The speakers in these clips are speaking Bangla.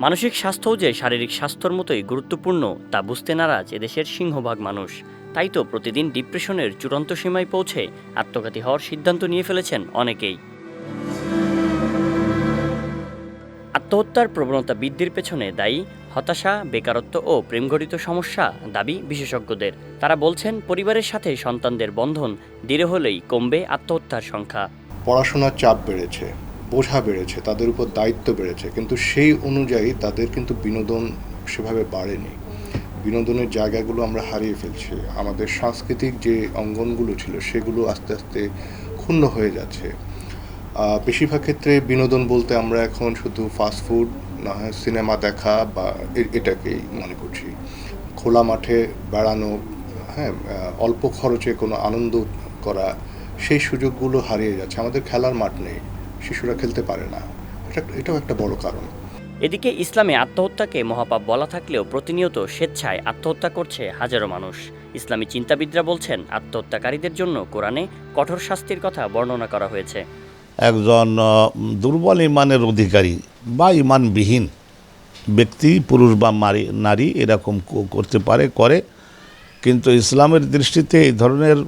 মানসিক স্বাস্থ্যও যে শারীরিক স্বাস্থ্যর মতোই গুরুত্বপূর্ণ, তা বুঝতে নারাজ এদেশের সিংহভাগ মানুষ। তাই তো প্রতিদিন ডিপ্রেশনের চূড়ান্ত সীমায় পৌঁছে আত্মঘাতী হওয়ার সিদ্ধান্ত নিয়ে ফেলেছেন অনেকেই। আত্মহত্যার প্রবণতা বৃদ্ধির পেছনে দায়ী, হতাশা, বেকারত্ব ও প্রেমঘটিত সমস্যা দাবি বিশেষজ্ঞদের। তারা বলছেন, পরিবারের সাথে সন্তানদের বন্ধন দৃঢ় হলেই কমবে আত্মহত্যার সংখ্যা। পড়াশোনার চাপ বেড়েছে। বোঝা বেড়েছে, তাদের উপর দায়িত্ব বেড়েছে, কিন্তু সেই অনুযায়ী তাদের কিন্তু বিনোদন সেভাবে বাড়েনি। বিনোদনের জায়গাগুলো আমরা হারিয়ে ফেলছি। আমাদের সাংস্কৃতিক যে অঙ্গনগুলো ছিল, সেগুলো আস্তে আস্তে ক্ষুণ্ণ হয়ে যাচ্ছে। বেশিরভাগ ক্ষেত্রে বিনোদন বলতে আমরা এখন শুধু ফাস্টফুড না হয় সিনেমা দেখা বা এটাকেই মনে করছি। খোলা মাঠে বেড়ানো হ্যাঁ অল্প খরচে কোনো আনন্দ করা, সেই সুযোগগুলো হারিয়ে যাচ্ছে। আমাদের খেলার মাঠ নেই। শিশুরা খেলতে পারে না। এটা এটাও একটা বড় কারণ। এদিকে ইসলামে আত্মহত্যাকে মহাপাপ বলা থাকলেও প্রতিনিয়ত স্বেচ্ছায় আত্মহত্যা করছে হাজারো মানুষ। ইসলামী চিন্তাবিদরা বলছেন আত্মহত্যাকারীদের জন্য কোরআনে কঠোর শাস্তির কথা বর্ণনা করা হয়েছে। একজন দুর্বল ইমানের অধিকারী বা ইমানবিহীন ব্যক্তি পুরুষ বা মারি নারী এরকম করতে পারে করে। কিন্তু ইসলামের দৃষ্টিতে এই ধরনের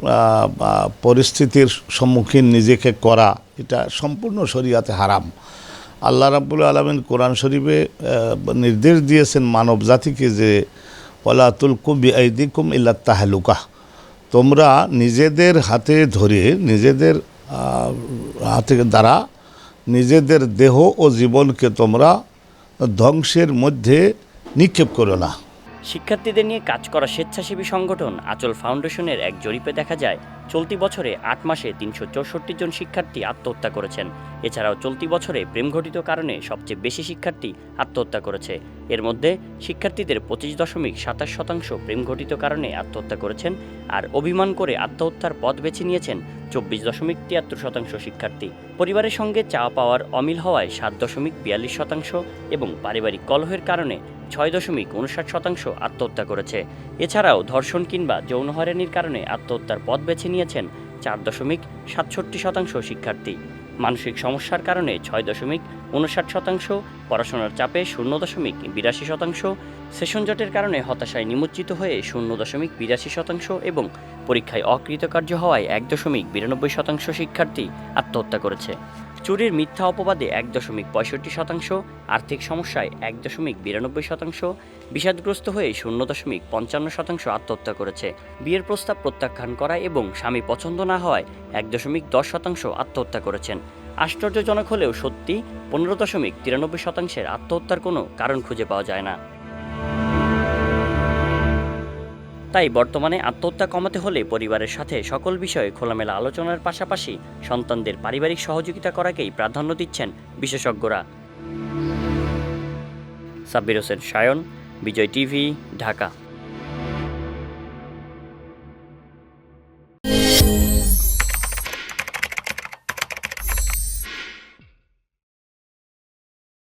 পরিস্থিতির সম্মুখীন নিজেকে করা, এটা সম্পূর্ণ শরিয়াতে হারাম। আল্লাহ রাবুল আলমিন কোরআন শরীফে নির্দেশ দিয়েছেন মানব জাতিকে যে ওলাতুল কুবি আইদিকুম ইল্লা তাহলুকা। তোমরা নিজেদের হাতে ধরে, নিজেদের হাতে দ্বারা নিজেদের দেহ ও জীবনকে তোমরা ধ্বংসের মধ্যে নিক্ষেপ করো না। শিক্ষার্থীদের নিয়ে কাজ করা স্বেচ্ছাসেবী সংগঠন আচল ফাউন্ডেশনের এক জরিপে দেখা যায়, চলতি বছরে আট মাসে তিনশো চৌষট্টি জন শিক্ষার্থী আত্মহত্যা করেছেন। এছাড়াও চলতি বছরে প্রেমঘটিত কারণে সবচেয়ে বেশি শিক্ষার্থী আত্মহত্যা করেছে। এর মধ্যে শিক্ষার্থীদের পঁচিশ দশমিক সাতাশ শতাংশ প্রেমঘটিত কারণে আত্মহত্যা করেছেন আর অভিমান করে আত্মহত্যার পথ বেছে নিয়েছেন চব্বিশ দশমিক তিয়াত্তর শতাংশ শিক্ষার্থী। পরিবারের সঙ্গে চা পাওয়ার অমিল হওয়ায় সাত দশমিক বিয়াল্লিশ শতাংশ এবং পারিবারিক কলহের কারণে ছয় দশমিক উনষাট শতাংশ আত্মহত্যা করেছে। এছাড়াও ধর্ষণ কিংবা যৌন হয়রানির কারণে আত্মহত্যার পথ বেছে নিয়েছেন চার দশমিক সাতষট্টি শতাংশ শিক্ষার্থী। মানসিক সমস্যার কারণে ছয় দশমিক উনষাট শতাংশ, পড়াশোনার চাপে শূন্য দশমিক বিরাশি শতাংশ, সেশন জটের কারণে হতাশায় নিমজ্জিত হয়ে শূন্য দশমিক বিরাশি শতাংশ এবং পরীক্ষায় অকৃতকার্য হওয়ায় এক দশমিক বিরানব্বই শতাংশ শিক্ষার্থী আত্মহত্যা করেছে। চুরির মিথ্যা অপবাদে এক দশমিক পঁয়ষট্টি শতাংশ, আর্থিক সমস্যায় এক দশমিক বিরানব্বই শতাংশ, বিষাদগ্রস্ত হয়ে শূন্য দশমিক পঞ্চান্ন শতাংশ আত্মহত্যা করেছে। বিয়ের প্রস্তাব প্রত্যাখ্যান করা এবং স্বামী পছন্দ না হওয়ায় এক দশমিক দশ শতাংশ আত্মহত্যা করেছেন। আশ্চর্যজনক হলেও সত্যি, পনেরো দশমিক তিরানব্বই শতাংশের আত্মহত্যার কোনো কারণ খুঁজে পাওয়া যায় না। তাই বর্তমানে আত্মহত্যা কমাতে হলে পরিবারের সাথে সকল বিষয়ে খোলামেলা আলোচনার পাশাপাশি সন্তানদের পারিবারিক সহযোগিতা করাকেই প্রাধান্য দিচ্ছেন বিশেষজ্ঞরা। সাব্বির হোসেন সায়ন, বিজয় টিভি, ঢাকা।